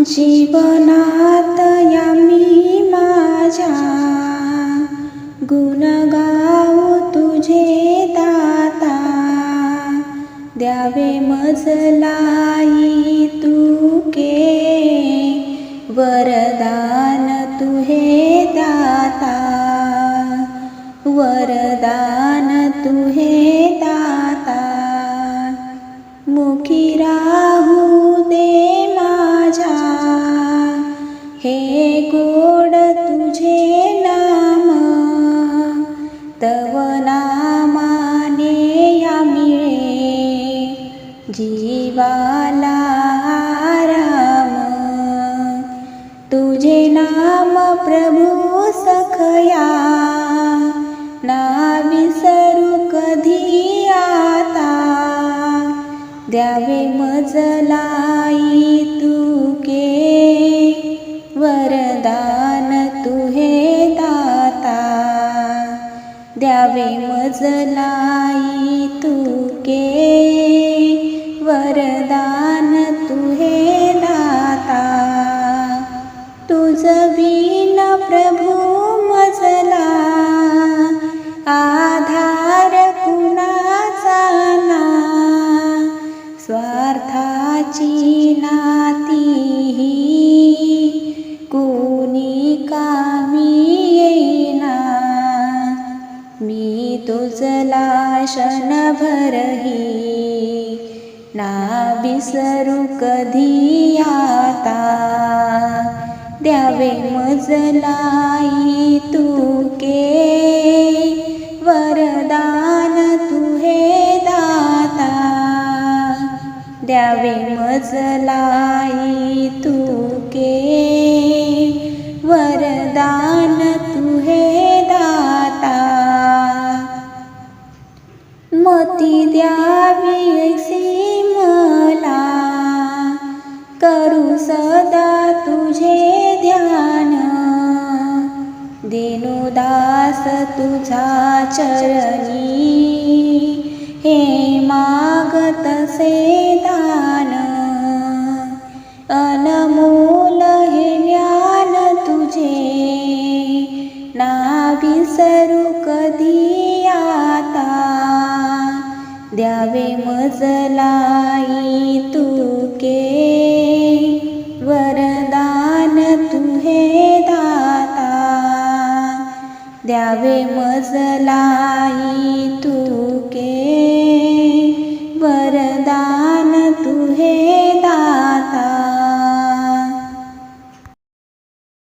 जीवनात या मी माझ्या गुणगाव तुझे दाता. द्यावे मजलाई के वरदान तुहे दाता. वरदान तुहे जीवाला राम. तुझे नाम प्रभू सखया. ना विसरू कधी आता द्यावे मजलाई तुके. वरदान तुहे दाता. द्यावे मजलाई तुके. मी तुझला क्षणभरही ना विसरू कधी आता. द्यावे मजलाई के वरदान तुहे दाता. द्यावे मजला मती द्यावी सी मला. करू सदा तुझे ध्यान. दिनुदास तुझा चरणी. हे मागतसे दान. अनमोल हे ज्ञान तुझे. ना विसरू कधी आता? द्यावे मजलाई तू के वरदान तुहे दाता. द्यावे मजलाई तू के